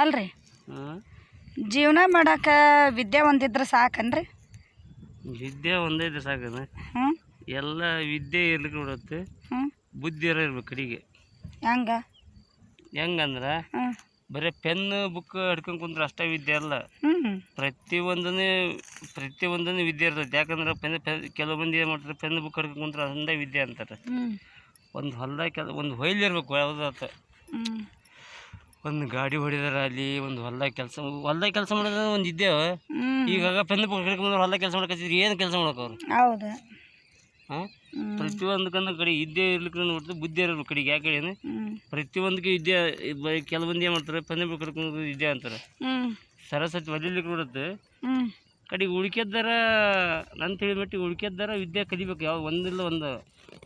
ಅಲ್ರಿ? ಜೀವನ ಮಾಡಕ್ಕೆ ವಿದ್ಯೆ ಒಂದಿದ್ರೆ ಸಾಕನ್ರಿ? ವಿದ್ಯೆ ಒಂದೇ ಇದೆ ಸಾಕದ ಹ್ಞೂ. ಎಲ್ಲ ವಿದ್ಯೆ ಇರ್ಲಿಕ್ಕೆ ಬಿಡುತ್ತೆ. ಹ್ಞೂ. ಬುದ್ಧಿ ಇರೋ ಇರ್ಬೇಕು ಕಡೆಗೆ. ಹೆಂಗ? ಹೆಂಗಂದ್ರೆ? ಹ್ಞೂ. ಬರೀ ಪೆನ್ ಬುಕ್ ಹಿಡ್ಕೊಂಡು ಕುಂದ್ರೆ ಅಷ್ಟೇ ವಿದ್ಯೆ ಅಲ್ಲ. ಹ್ಞೂ ಪ್ರತಿಯೊಂದನ್ನು ಪ್ರತಿಯೊಂದನೇ ವಿದ್ಯೆ ಇರ್ತೈತೆ. ಯಾಕಂದ್ರೆ ಪೆನ್ ಪೆನ್ ಕೆಲವು ಮಂದಿ ಏನು ಮಾಡ್ತಾರೆ ಪೆನ್ ಬುಕ್ ಹಿಡ್ಕೊಂಡು ಕುಂದ್ರೆ ಅಂದೇ ವಿದ್ಯೆ ಅಂತಾರೆ. ಒಂದು ಹೊಲ್ದಾಗ ಕೆಲ ಒಂದು ಹೊಯ್ಲಿರ್ಬೇಕು ಯಾವುದಾತ ಒಂದು ಗಾಡಿ ಹೊಡಿದಾರ ಅಲ್ಲಿ ಒಂದು ಹೊಲ್ದಾಗ ಕೆಲಸ ಹೊಲ್ದಾಗ ಕೆಲಸ ಮಾಡೋದ್ರೆ ಒಂದು ಇದ್ದೇವೆ ಈಗ ಪೆನ್ ಬಂದ್ರೆ ಹಿಡ್ಕೊಂಡು ಹೊಲ್ದಾಗ ಕೆಲಸ ಮಾಡಕತ್ತಿದ್ರು ಏನು ಕೆಲಸ ಮಾಡಕ್ಕವ್ರು ಹೌದು. ಹಾಂ? ಪ್ರತಿಯೊಂದಕ್ಕಂದ್ರೆ ಕಡೆ ಇದ್ದೇ ಇರ್ಲಿಕ್ಕೆ ನೋಡ್ತಾರೆ ಬುದ್ಧಿ ಇರಬೇಕು ಕಡೆಗೆ ಯಾಕೆ ಹೇಳಿ ಪ್ರತಿಯೊಂದಕ್ಕೆ ವಿದ್ಯೆ ಕೆಲವೊಂದು ಏನು ಮಾಡ್ತಾರೆ ಪೆನ್ ಬುಕ್ ಇದ್ದೇ ಅಂತಾರೆ. ಸರಸ್ವತಿ ಒಲಿಲಿಕ್ಕೆ ನೋಡುತ್ತೆ ಕಡೆಗೆ ಉಳ್ಕೆದ್ದಾರ ನನ್ನ ತಿಳಿದ ಮಟ್ಟಿಗೆ ಉಳ್ಕೆದ್ದಾರ ವಿದ್ಯೆ ಕಲಿಬೇಕು. ಯಾವ ಒಂದಿಲ್ಲ ಒಂದು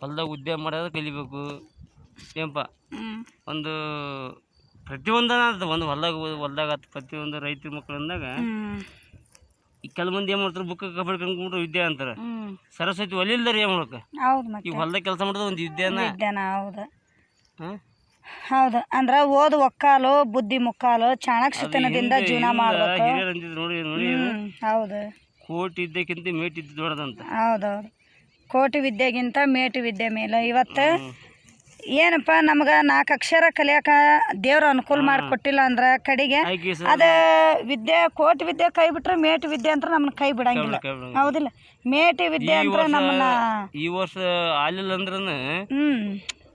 ಹೊಲ್ದಾಗ ಉದ್ಯೋಗ ಮಾಡೋದು ಕಲಿಬೇಕು. ಏನಪ್ಪ ಒಂದು ಪ್ರತಿಯೊಂದನ ಅದು ಒಂದು ಹೊಲ್ದಾಗ ಹೊಲ್ದಾಗ ಆತು ಪ್ರತಿಯೊಂದು ರೈತ ಮಕ್ಕಳು ಅಂದಾಗ ಈ ಮಂದಿ ಏನು ಮಾಡ್ತಾರೆ ಬುಕ್ ಕಬಡ್ಕೊಂಡ್ಬಿಟ್ಟು ವಿದ್ಯೆ ಅಂತಾರೆ. ಸರಸ್ವತಿ ಒಲಿಲ್ದಾರ ಏನು ಮಾಡ್ಕ ಮತ್ತೆ. ಹೊಲ್ದಾಗ ಕೆಲಸ ಮಾಡೋದು ಒಂದು ವಿದ್ಯೆನ? ವಿದ್ಯಾನ? ಹೌದು. ಹೌದು. ಅಂದ್ರೆ ಓದು ಒಕ್ಕಾಲು ಬುದ್ಧಿ ಮುಕ್ಕಾಲು ಚಾಣಾಕ್ಷತನದಿಂದ ಜೀವನ ಮಾಡ್ಬೇಕು. ಹಿರಿಯರು ಅಂತಿದ್ರು ನೋಡಿ ನೋಡಿ ಹೌದು. ಕೋಟಿ ಇದ್ದಕ್ಕಿಂತ ಮೇಟ್ ಇದ್ದು ದೊಡ್ಡದಂತ. ಹೌದೌದು ಕೋಟಿ ವಿದ್ಯೆಗಿಂತ ಮೇಟಿ ವಿದ್ಯೆ ಮೇಲೆ. ಇವತ್ತು ಏನಪ್ಪ ನಮಗ ನಾಲ್ಕು ಅಕ್ಷರ ಕಲಿಯಾಕ ದೇವ್ರ ಅನುಕೂಲ ಮಾಡಿಕೊಟ್ಟಿಲ್ಲ ಅಂದ್ರೆ ಕಡೆಗೆ. ಅದ ವಿದ್ಯೆ ಕೋಟಿ ವಿದ್ಯೆ ಕೈ ಬಿಟ್ರೆ ಮೇಟಿ ವಿದ್ಯೆ ಅಂತ ನಮ್ಮನ್ನ ಕೈ ಬಿಡಂಗಿಲ್ಲ. ಹೌದಿಲ್ಲ. ಮೇಟಿ ವಿದ್ಯೆ ಅಂತ ನಮ್ಮನ್ನ ಈ ವರ್ಷ ಆಲಿಲ್ಲ ಅಂದ್ರ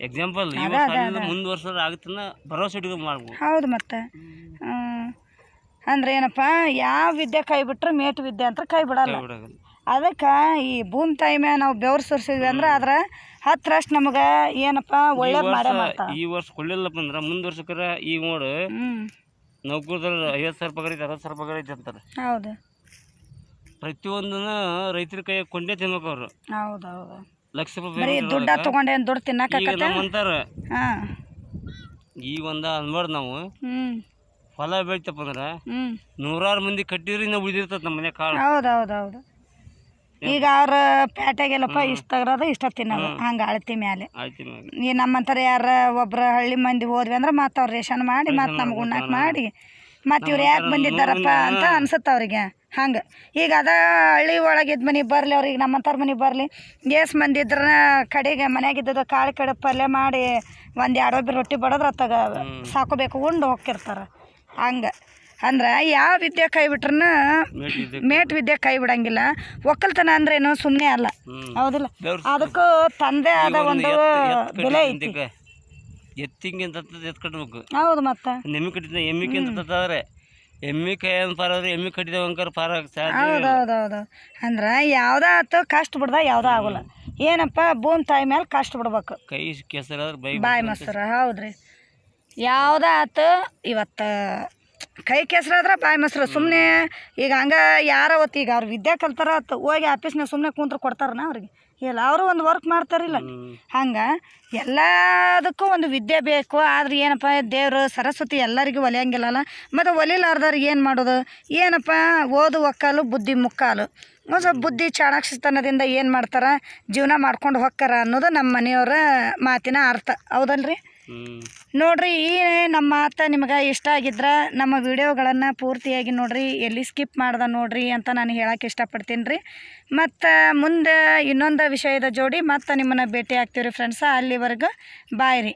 ಎಕ್ಸಾಂಪಲ್ ಈ ವರ್ಷ ಆಲಿಲ್ಲ ಮುಂದ್ ವರ್ಷ ಆಗುತ್ತನ್ನ ಭರವಸೆ ಇಟ್ಕೊಂಡು ಮಾಡ್ಬೋದು. ಹೌದು ಮತ್ತೆ. ಅಂದ್ರೆ ಏನಪ್ಪ ಯಾವ ವಿದ್ಯೆ ಕೈ ಬಿಟ್ರೆ ಮೇಟಿ ವಿದ್ಯೆ ಅಂತ ಕೈ ಬಿಡಲ್ಲ. ಅದಕ್ಕೆ ಈ ಭೂಮಿ ತಾಯಿ ಮ್ಯಾಗ ನಾವು ಬೆವ್ರು ಸುರಿಸಿದ್ವಿ ಅಂದ್ರೆ ಅದ್ರ ಹತ್ತರಷ್ಟು ನಮಗೆ ಏನಪ್ಪ ಒಳ್ಳೇದು ಮಾಡೇ ಮಾಡ್ತಾವ. ಈ ವರ್ಷ ಕೊಳ್ಳಿಲ್ಲಪ್ಪ ಅಂದ್ರೆ ಮುಂದ್ ವರ್ಷಕ್ಕೆ ಈಗ ನೋಡು ನೌಕರದಲ್ಲಿ ನೌಕರದ್ರ ಐವತ್ತು ಸಾವಿರ ಪಗಾರ ಐತೆ ಅರವತ್ತು ಸಾವಿರ ಪಗಾರ ಐತೆ ಅಂತಾರೆ. ಹೌದು. ಪ್ರತಿಯೊಂದನ್ನ ರೈತರ ಕೈ ಕೊಂಡೇ ತಿನ್ಬೇಕು ಅವರು. ಹೌದು ಹೌದು. ಲಕ್ಷ ಬರೀ ರೂಪಾಯಿ ದುಡ್ಡ ತಗೊಂಡೆ ದುಡ್ಡು ಈಗ ತಿನ್ನಕತ್ತ ನಮ್ಮ ಅಂತಾರ. ಹಾಂ. ಈಗ ಒಂದ ಅನ್ಬಾರ್ದು ನಾವು. ಹ್ಞೂ ಹೊಲ ಬೆಳಿತಪ್ಪ ಅಂದ್ರೆ ಹ್ಞೂ ನೂರಾರು ಮಂದಿ ಕಟ್ಟಿದ್ರಿ ನಾವು ಉಳಿದಿರ್ತದೆ ನಮ್ಮ ಮನೆ ಕಾಳು. ಹೌದು ಹೌದು ಹೌದು. ಈಗ ಅವ್ರ ಪೇಟೆಗೆಲ್ಲಪ್ಪ ಇಷ್ಟ ತಗರೋದು ಇಷ್ಟ ತಿನ್ನೋದು. ಹಂಗೆ ಅಳತಿ ಮ್ಯಾಲೆ. ಈ ನಮ್ಮಂತರ ಯಾರ ಒಬ್ರ ಹಳ್ಳಿ ಮಂದಿ ಹೋದ್ವಿ ಅಂದ್ರೆ ಮತ್ತೆ ಅವ್ರು ರೇಷನ್ ಮಾಡಿ ಮತ್ತೆ ನಮ್ಗೆ ಉಣ್ಣಾಕ ಮಾಡಿ. ಮತ್ತೆ ಇವ್ರು ಯಾಕೆ ಬಂದಿದ್ದಾರಪ್ಪ ಅಂತ ಅನ್ಸುತ್ತೆ ಅವ್ರಿಗೆ. ಹಂಗೆ. ಈಗ ಅದ ಹಳ್ಳಿ ಒಳಗಿದ್ದ ಮನೆ ಬರಲಿ ಅವ್ರಿಗೆ ನಮ್ಮಂಥವ್ರ ಮನೆಗೆ ಬರಲಿ. ಗೇಸ್ ಮಂದಿ ಇದ್ರ ಕಡೆಗೆ ಮನೆಯಾಗಿದ್ದದ ಕಾಳು ಕಡೆ ಪಲ್ಯ ಮಾಡಿ ಒಂದು ಎರಡು ಒಬ್ಬರು ರೊಟ್ಟಿ ಬಡದ್ರ ಅತ್ತಾಗ ಸಾಕೋಬೇಕು ಉಂಡು ಹೋಗ್ತಿರ್ತಾರೆ. ಹಂಗೆ. ಅಂದ್ರೆ ಯಾವ ವಿದ್ಯೆ ಕೈ ಬಿಟ್ರನ ಮೇಟ್ ವಿದ್ಯೆ ಕೈ ಬಿಡಂಗಿಲ್ಲ. ಒಕ್ಕಲ್ತನ ಅಂದ್ರೆ ಏನು ಸುಮ್ಮನೆ ಅಲ್ಲ ಹೌದಿಲ್ಲ? ಅದಕ್ಕೂ ತಂದೆ ಆದ ಒಂದು ಬೆಲೆ ಐತಿ. ಎತ್ತಿಂಗೆ ಎತ್ ಕಟ್ಬೇಕು. ಹೌದು ಮತ್ತೆ. ಎಮ್ಮಿ ಕಟ್ಟಿದ ಎಮ್ಮಿ ಅಂತ ತತ್ತಾದ್ರೆ ಎಮ್ಮಿ ಕೈ ಅಂತ ಪಾರಾದ್ರೆ ಎಮ್ಮಿ ಕಟ್ಟಿದ ಅಂಕರ್ ಪಾರ ಹೌದು ಹೌದು ಹೌದು ಅಂದ್ರೆ ಯಾವುದೇ ಆತು ಕಷ್ಟ ಬಿಡ್ದ ಯಾವುದೂ ಆಗೋಲ್ಲ. ಏನಪ್ಪ ಭೂಮಿ ತಾಯಿ ಮೇಲೆ ಕಷ್ಟ ಬಿಡ್ಬೇಕು. ಕೈ ಕೆಸರಾದ್ರೆ ಬೈ ಬಾಯಿ ಮೊಸರು ಹೌದ್ರಿ. ಯಾವ್ದ ಆತು ಇವತ್ತು ಕೈ ಕೆಸರಾದ್ರೆ ಬಾಯಿ ಮೊಸರು. ಸುಮ್ಮನೆ ಈಗ ಹಂಗೆ ಯಾರ ಹೊತ್ತು ಈಗ ಅವ್ರು ವಿದ್ಯೆ ಕಲ್ತಾರ ಹೋಗಿ ಆಫೀಸ್ನಾಗ ಸುಮ್ಮನೆ ಕುಂತ್ರೆ ಕೊಡ್ತಾರನ ಅವ್ರಿಗೆ. ಇಲ್ಲ, ಅವರು ಒಂದು ವರ್ಕ್ ಮಾಡ್ತಾರಿಲ್ಲ ಹಂಗೆ ಎಲ್ಲದಕ್ಕೂ ಒಂದು ವಿದ್ಯೆ ಬೇಕು. ಆದ್ರೆ ಏನಪ್ಪ, ದೇವರು, ಸರಸ್ವತಿ ಎಲ್ಲರಿಗೂ ಒಲಿಯಂಗಿಲ್ಲಲ್ಲ. ಮತ್ತು ಒಲಿಲಾರ್ದವ್ರಿಗೆ ಏನು ಮಾಡೋದು? ಏನಪ್ಪ, ಓದು ಒಕ್ಕಾಲು, ಬುದ್ಧಿ ಮುಕ್ಕಾಲು. ಒಂದು ಸ್ವಲ್ಪ ಬುದ್ಧಿ ಚಾಣಾಕ್ಷತನದಿಂದ ಏನು ಮಾಡ್ತಾರೆ? ಜೀವನ ಮಾಡ್ಕೊಂಡು ಹೊಕ್ಕಾರ ಅನ್ನೋದು ನಮ್ಮ ಮನೆಯವರ ಮಾತಿನ ಅರ್ಥ. ಹೌದಲ್ರಿ? ನೋಡ್ರಿ ಈ ನಮ್ಮ ಮಾತು ನಿಮಗೆ ಇಷ್ಟ ಆಗಿದ್ರೆ ನಮ್ಮ ವಿಡಿಯೋಗಳನ್ನು ಪೂರ್ತಿಯಾಗಿ ನೋಡ್ರಿ, ಎಲ್ಲಿ ಸ್ಕಿಪ್ ಮಾಡ್ದೆ ನೋಡ್ರಿ ಅಂತ ನಾನು ಹೇಳಕ್ಕೆ ಇಷ್ಟಪಡ್ತೀನಿ ರೀ ಮತ್ತು ಮುಂದೆ ಇನ್ನೊಂದು ವಿಷಯದ ಜೋಡಿ ಮತ್ತೆ ನಿಮ್ಮನ್ನು ಭೇಟಿ ಆಗ್ತೀವಿ ರೀ ಫ್ರೆಂಡ್ಸ ಅಲ್ಲಿವರೆಗೂ ಬಾಯ್ ರೀ.